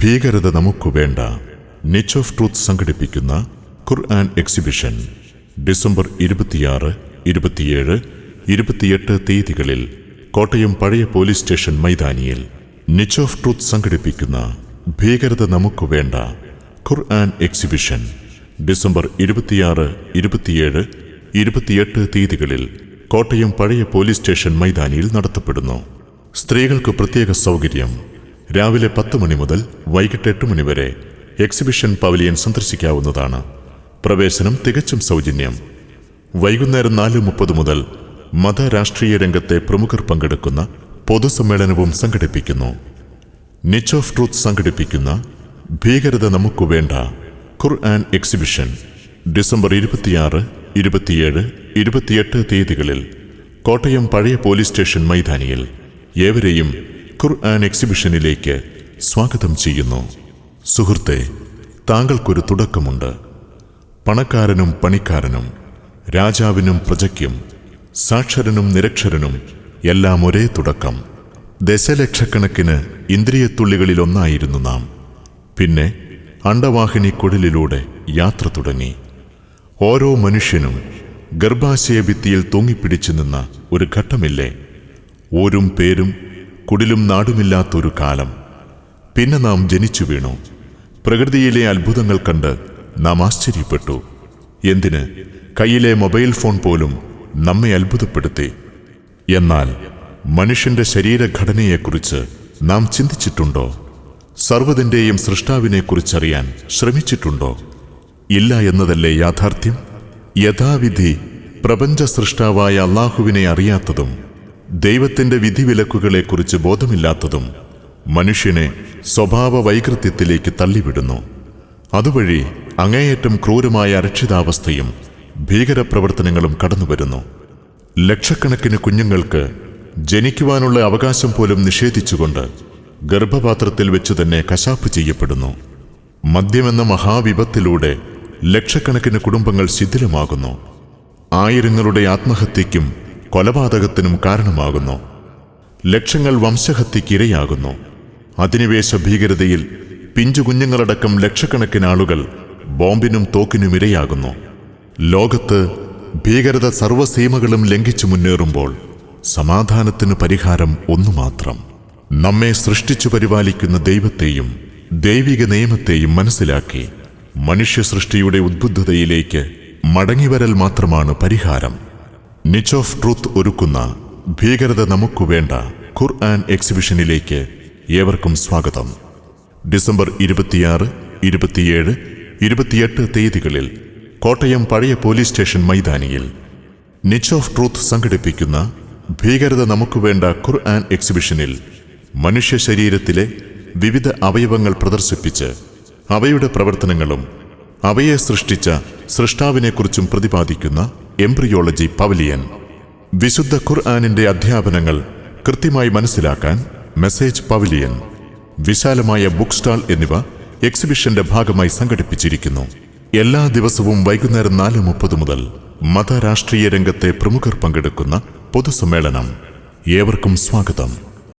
ഭീകരത നമുക്കു വേണ്ട. നിച്ച് ഓഫ് ട്രൂത്ത് സംഘടിപ്പിക്കുന്ന ഖുർആൻ എക്സിബിഷൻ ഡിസംബർ ഇരുപത്തിയാറ് ഇരുപത്തിയേഴ് ഇരുപത്തിയെട്ട് തീയതികളിൽ കോട്ടയം പഴയ പോലീസ് സ്റ്റേഷൻ മൈതാനിയിൽ നിച്ച് ഓഫ് ട്രൂത്ത് സംഘടിപ്പിക്കുന്ന ഭീകരത നമുക്കു വേണ്ട. ഖുർആൻ എക്സിബിഷൻ ഡിസംബർ ഇരുപത്തിയാറ് ഇരുപത്തിയേഴ് ഇരുപത്തിയെട്ട് തീയതികളിൽ കോട്ടയം പഴയ പോലീസ് സ്റ്റേഷൻ മൈതാനിയിൽ നടത്തപ്പെടുന്നു. സ്ത്രീകൾക്ക് പ്രത്യേക സൗകര്യം. രാവിലെ പത്ത് മണി മുതൽ വൈകിട്ട് എട്ട് മണി വരെ എക്സിബിഷൻ പവലിയൻ സന്ദർശിക്കാവുന്നതാണ്. പ്രവേശനം തികച്ചും സൗജന്യം. വൈകുന്നേരം നാല് മുപ്പത് മുതൽ മത രാഷ്ട്രീയ രംഗത്തെ പ്രമുഖർ പങ്കെടുക്കുന്ന പൊതുസമ്മേളനവും സംഘടിപ്പിക്കുന്നു. നിച്ച് ഓഫ് ട്രൂത്ത് സംഘടിപ്പിക്കുന്ന ഭീകരത നമുക്കു വേണ്ട ഖുർആൻ എക്സിബിഷൻ ഡിസംബർ ഇരുപത്തിയാറ് ഇരുപത്തിയേഴ് ഇരുപത്തിയെട്ട് തീയതികളിൽ കോട്ടയം പഴയ പോലീസ് സ്റ്റേഷൻ മൈതാനിയിൽ ഏവരെയും ഖുർആൻ എക്സിബിഷനിലേക്ക് സ്വാഗതം ചെയ്യുന്നു. സുഹൃത്തെ താങ്കൾക്കൊരു തുടക്കമുണ്ട്. പണക്കാരനും പണിക്കാരനും രാജാവിനും പ്രജയ്ക്കും സാക്ഷരനും നിരക്ഷരനും എല്ലാം ഒരേ തുടക്കം. ദശലക്ഷക്കണക്കിന് ഇന്ദ്രിയത്തുള്ളികളിലൊന്നായിരുന്നു നാം. പിന്നെ അണ്ടവാഹിനി കുഴലിലൂടെ യാത്ര തുടങ്ങി. ഓരോ മനുഷ്യനും ഗർഭാശയ ഭിത്തിയിൽ തൂങ്ങിപ്പിടിച്ചു നിന്ന ഒരു ഘട്ടമില്ലേ? ഓരും പേരും കുടിലും നാടുമില്ലാത്തൊരു കാലം. പിന്നെ നാം ജനിച്ചു വീണു. പ്രകൃതിയിലെ അത്ഭുതങ്ങൾ കണ്ട് നാം ആശ്ചര്യപ്പെട്ടു. എന്തിന്? കയ്യിലെ മൊബൈൽ ഫോൺ പോലും നമ്മെ അത്ഭുതപ്പെടുത്തി. എന്നാൽ മനുഷ്യന്റെ ശരീരഘടനയെക്കുറിച്ച് നാം ചിന്തിച്ചിട്ടുണ്ടോ? സർവതിന്റെയും സൃഷ്ടാവിനെക്കുറിച്ചറിയാൻ ശ്രമിച്ചിട്ടുണ്ടോ? ഇല്ല എന്നതല്ലേ യാഥാർത്ഥ്യം? യഥാവിധി പ്രപഞ്ച സൃഷ്ടാവായ അള്ളാഹുവിനെ അറിയാത്തതും ദൈവത്തിന്റെ വിധിവിലക്കുകളെക്കുറിച്ച് ബോധമില്ലാത്തതും മനുഷ്യനെ സ്വഭാവ വൈകൃത്യത്തിലേക്ക് തള്ളിവിടുന്നു. അതുവഴി അങ്ങേയറ്റം ക്രൂരമായ അരക്ഷിതാവസ്ഥയും ഭീകരപ്രവർത്തനങ്ങളും കടന്നുവരുന്നു. ലക്ഷക്കണക്കിന് കുഞ്ഞുങ്ങൾക്ക് ജനിക്കുവാനുള്ള അവകാശം പോലും നിഷേധിച്ചുകൊണ്ട് ഗർഭപാത്രത്തിൽ വെച്ചു തന്നെ കശാപ്പ് ചെയ്യപ്പെടുന്നു. മദ്യമെന്ന മഹാവിപത്തിലൂടെ ലക്ഷക്കണക്കിന് കുടുംബങ്ങൾ ശിഥിലമാകുന്നു. ആയിരങ്ങളുടെ ആത്മഹത്യയ്ക്കും കൊലപാതകത്തിനും കാരണമാകുന്നു. ലക്ഷങ്ങൾ വംശഹത്യക്കിരയാകുന്നു അധിനിവേശ ഭീകരതയിൽ പിഞ്ചുകുഞ്ഞുങ്ങളടക്കം ലക്ഷക്കണക്കിന് ആളുകൾ ബോംബിനും തോക്കിനും ഇരയാകുന്നു. ലോകത്ത് ഭീകരത സർവസീമകളും ലംഘിച്ചു മുന്നേറുമ്പോൾ സമാധാനത്തിന് പരിഹാരം ഒന്നു മാത്രം നമ്മെ സൃഷ്ടിച്ചു പരിപാലിക്കുന്ന ദൈവത്തെയും ദൈവിക നിയമത്തെയും മനസ്സിലാക്കി മനുഷ്യ സൃഷ്ടിയുടെ ഉദ്ബുദ്ധതയിലേക്ക് മടങ്ങിവരൽ മാത്രമാണ് പരിഹാരം. നിച്ച് ഓഫ് ട്രൂത്ത് ഒരുക്കുന്ന ഭീകരത നമുക്കു വേണ്ട ഖുർആൻ എക്സിബിഷനിലേക്ക് ഏവർക്കും സ്വാഗതം. ഡിസംബർ ഇരുപത്തിയാറ് ഇരുപത്തിയേഴ് ഇരുപത്തിയെട്ട് തീയതികളിൽ കോട്ടയം പഴയ പോലീസ് സ്റ്റേഷൻ മൈതാനിയിൽ നിച്ച് ഓഫ് ട്രൂത്ത് സംഘടിപ്പിക്കുന്ന ഭീകരത നമുക്ക് വേണ്ട ഖുർആൻ എക്സിബിഷനിൽ മനുഷ്യ ശരീരത്തിലെ വിവിധ അവയവങ്ങൾ പ്രദർശിപ്പിച്ച് അവയുടെ പ്രവർത്തനങ്ങളും അവയെ സൃഷ്ടിച്ച സൃഷ്ടാവിനെക്കുറിച്ചും പ്രതിപാദിക്കുന്ന എംബ്രിയോളജി പവലിയൻ. വിശുദ്ധ ഖുർആാനിന്റെ അധ്യാപനങ്ങൾ കൃത്യമായി മനസ്സിലാക്കാൻ മെസ്സേജ് പവലിയൻ വിശാലമായ ബുക്ക് സ്റ്റാൾ എന്നിവ എക്സിബിഷന്റെ ഭാഗമായി സംഘടിപ്പിച്ചിരിക്കുന്നു. എല്ലാ ദിവസവും വൈകുന്നേരം നാല് മുപ്പത് മുതൽ മത രാഷ്ട്രീയ രംഗത്തെ പ്രമുഖർ പങ്കെടുക്കുന്ന പൊതുസമ്മേളനം. ഏവർക്കും സ്വാഗതം.